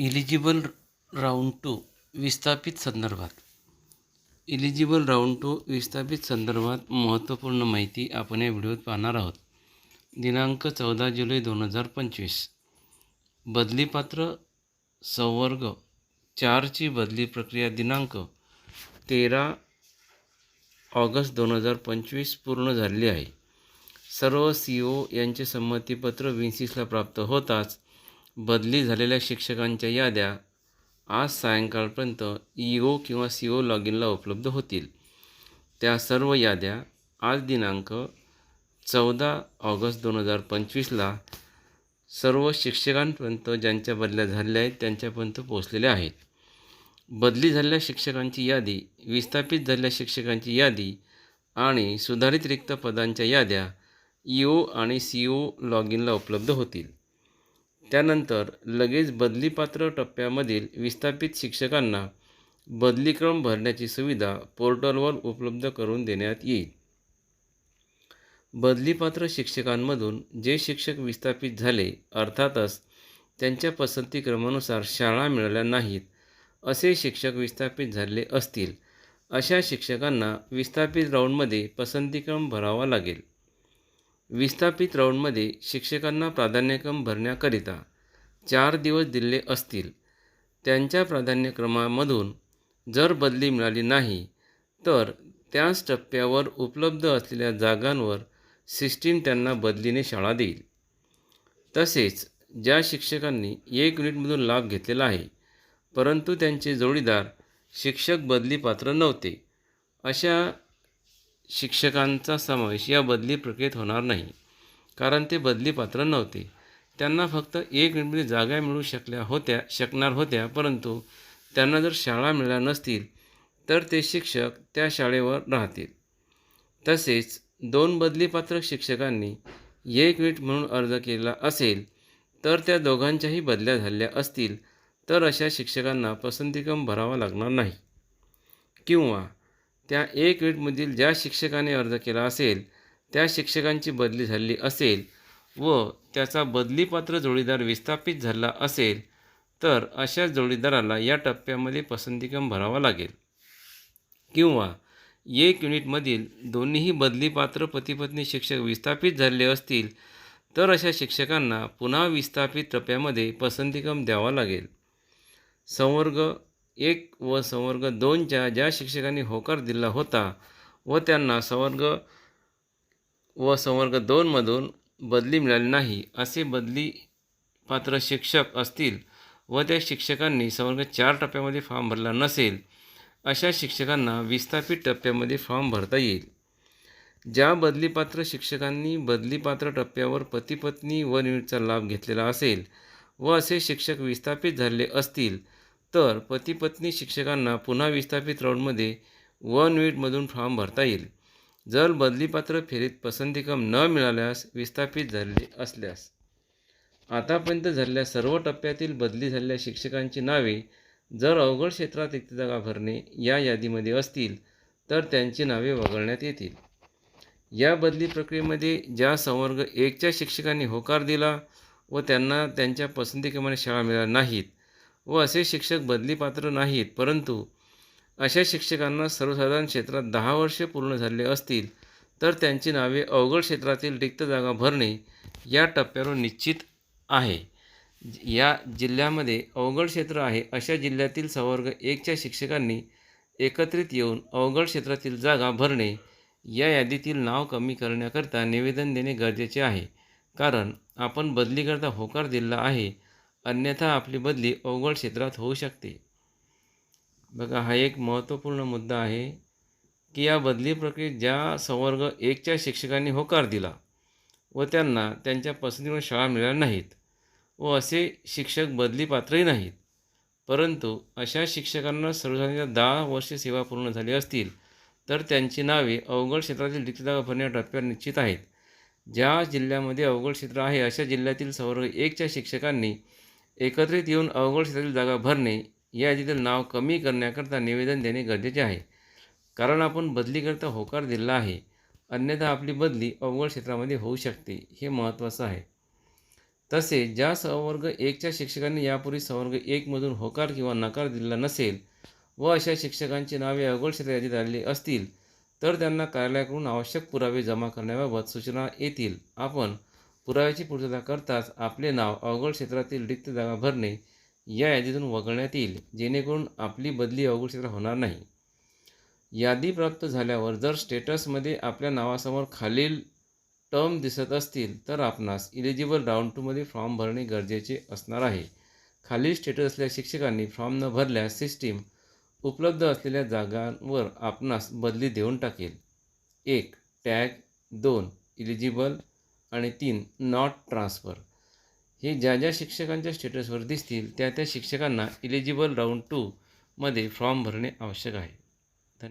Eligible round two विस्थापित संदर्भात. Eligible round two विस्थापित संदर्भात महत्त्वपूर्ण माहिती आपण या व्हिडिओत पाहणार आहोत. दिनांक चौदा जुलै दोन हजार पंचवीस. बदलीपात्र संवर्ग चारची बदली प्रक्रिया दिनांक तेरा ऑगस्ट दोन हजार पंचवीस पूर्ण झालेली आहे. सर्व सी ओ यांचे संमतीपत्र विन्सिसला प्राप्त होताच बदली झालेल्या शिक्षकांच्या याद्या आज सायंकाळपर्यंत ई ओ किंवा सी ओ लॉग इनला उपलब्ध होतील. त्या सर्व याद्या आज दिनांक चौदा ऑगस्ट दोन हजार पंचवीसला सर्व शिक्षकांपर्यंत ज्यांच्या बदल्या झालेल्या आहेत त्यांच्यापर्यंत पोहोचलेल्या आहेत. बदली झालेल्या शिक्षकांची यादी विस्थापित झालेल्या शिक्षकांची यादी आणि सुधारित रिक्त पदांच्या याद्या ई ओ आणि सी ओ लॉग इनला उपलब्ध होतील. त्यानंतर लगेच बदलीपात्र टप्प्यामधील विस्थापित शिक्षकांना बदलीक्रम भरण्याची सुविधा पोर्टलवर उपलब्ध करून देण्यात येईल. बदलीपात्र शिक्षकांमधून जे शिक्षक विस्थापित झाले अर्थातच त्यांच्या पसंतीक्रमानुसार शाळा मिळाल्या नाहीत असे शिक्षक विस्थापित झाले असतील अशा शिक्षकांना विस्थापित राऊंडमध्ये पसंतीक्रम भरावा लागेल. विस्थापित राऊंडमध्ये शिक्षकांना प्राधान्यक्रम भरण्याकरिता चार दिवस दिले असतील. त्यांच्या प्राधान्यक्रमामधून जर बदली मिळाली नाही तर त्याच टप्प्यावर उपलब्ध असलेल्या जागांवर सिस्टीम त्यांना बदलीने शाळा देईल. तसेच ज्या शिक्षकांनी एक युनिटमधून लाभ घेतलेला आहे परंतु त्यांचे जोडीदार शिक्षक बदलीपात्र नव्हते अशा शिक्षकांचा समावेश या बदली प्रक्रियेत होणार नाही. कारण ते बदली पात्र नव्हते. त्यांना फक्त एक मिनिट जागा मिळू शकल्या होत्या शकणार होत्या परंतु त्यांना जर शाळा मिळाल्या नसतील तर ते शिक्षक त्या शाळेवर राहतील. तसेच दोन बदलीपात्र शिक्षकांनी एक मिनिट म्हणून अर्ज केला असेल तर त्या दोघांच्याही बदल्या झाल्या असतील तर अशा शिक्षकांना पसंतीक्रम भरावा लागणार नाही. किंवा त्या एक युनिटमधील ज्या शिक्षकाने अर्ज केला असेल त्या शिक्षकांची बदली झाली असेल व त्याचा बदलीपात्र जोडीदार विस्थापित झाला असेल तर अशा जोडीदाराला या टप्प्यामध्ये पसंतीक्रम भरावा लागेल. किंवा एक युनिटमधील दोन्हीही बदलीपात्र पतीपत्नी शिक्षक विस्थापित झाले असतील तर अशा शिक्षकांना पुन्हा विस्थापित टप्प्यामध्ये पसंतीक्रम द्यावा लागेल. संवर्ग एक व संवर्ग दोनच्या ज्या शिक्षकांनी होकार दिला होता व त्यांना संवर्ग व संवर्ग दोनमधून बदली मिळाली नाही असे बदली पात्र शिक्षक असतील व त्या शिक्षकांनी संवर्ग चार टप्प्यामध्ये फॉर्म भरला नसेल अशा शिक्षकांना विस्थापित टप्प्यामध्ये फॉर्म भरता येईल. ज्या बदलीपात्र शिक्षकांनी बदलीपात्र टप्प्यावर पतीपत्नी व युनिटचा लाभ घेतलेला असेल व असे शिक्षक विस्थापित झाले असतील तर पतीपत्नी शिक्षकांना पुन्हा विस्थापित राऊंडमध्ये वन वीटमधून फॉर्म भरता येईल. जर बदलीपात्र फेरीत पसंतीक्रम न मिळाल्यास विस्थापित झाले असल्यास. आतापर्यंत झालेल्या सर्व टप्प्यातील बदली झालेल्या शिक्षकांची नावे जर अवघड क्षेत्रात रिक्त जागा भरणे या यादीमध्ये असतील तर त्यांची नावे वगळण्यात येतील. या बदली प्रक्रियेमध्ये ज्या संवर्ग एकच्या शिक्षकांनी होकार दिला व त्यांना त्यांच्या पसंतीक्रमाने शाळा मिळाल्या नाहीत व असे शिक्षक बदलीपात्र नाहीत परंतु अशा शिक्षकांना सर्वसाधारण क्षेत्रात दहा वर्षे पूर्ण झाले असतील तर त्यांची नावे अवघड क्षेत्रातील रिक्त जागा भरणे या टप्प्यावर निश्चित आहे. या जिल्ह्यामध्ये अवघड क्षेत्र आहे अशा जिल्ह्यातील संवर्ग एकच्या शिक्षकांनी एकत्रित येऊन अवघड क्षेत्रातील जागा भरणे या यादीतील नाव कमी करण्याकरता निवेदन देणे गरजेचे आहे. कारण आपण बदलीकरता होकार दिला आहे अन्यथा आपली बदली अवघड क्षेत्रात होऊ शकते. बघा हा एक महत्त्वपूर्ण मुद्दा आहे की या बदली प्रक्रियेत ज्या संवर्ग एकच्या शिक्षकांनी होकार दिला व त्यांना त्यांच्या पसंतीवर शाळा मिळाल्या नाहीत व असे शिक्षक बदली पात्रही नाहीत. परंतु अशा शिक्षकांना सर्वसाधारण दहा वर्षे सेवा पूर्ण झाली असतील तर त्यांची नावे अवघड क्षेत्रातील रिक्त जागा भरण्या टप्प्यावर निश्चित आहेत. ज्या जिल्ह्यामध्ये अवघड क्षेत्र आहे अशा जिल्ह्यातील संवर्ग एकच्या शिक्षकांनी एकत्रित येऊन अवघड क्षेत्रातील जागा भरणे या यादीतील नाव कमी करण्याकरता निवेदन देणे गरजेचे आहे. कारण आपण बदलीकरता होकार दिला आहे. अन्यथा आपली बदली अवघड क्षेत्रामध्ये होऊ शकते हे महत्त्वाचं आहे. तसेच ज्या सहवर्ग एकच्या शिक्षकांनी यापूर्वी संवर्ग एकमधून होकार किंवा नकार दिलेला नसेल व अशा शिक्षकांची नावे अवघड क्षेत्र यादीत आलेली असतील तर त्यांना कार्यालयाकडून आवश्यक पुरावे जमा करण्याबाबत सूचना येतील. आपण पुराव्याची पूर्तता करताच आपले नाव अवघड क्षेत्रातील रिक्त जागा भरणे या यादीतून वगळण्यात येईल जेणेकरून आपली बदली अवघड क्षेत्रात होणार नाही. यादी प्राप्त झाल्यावर जर स्टेटसमध्ये आपल्या नावासमोर खालील टर्म दिसत असतील तर आपणास इलिजिबल राऊंड टूमध्ये फॉर्म भरणे गरजेचे असणार आहे. खालील स्टेटस असलेल्या शिक्षकांनी फॉर्म न भरल्यास सिस्टीम उपलब्ध असलेल्या जागांवर आपणास बदली देऊन टाकेल. एक टॅग. दोन इलिजिबल. आणि तीन नॉट ट्रान्सफर हे ज्या ज्या शिक्षकांच्या स्टेटसवर दिसतील त्या त्या शिक्षकांना इलिजिबल राऊंड टूमध्ये फॉर्म भरणे आवश्यक आहे.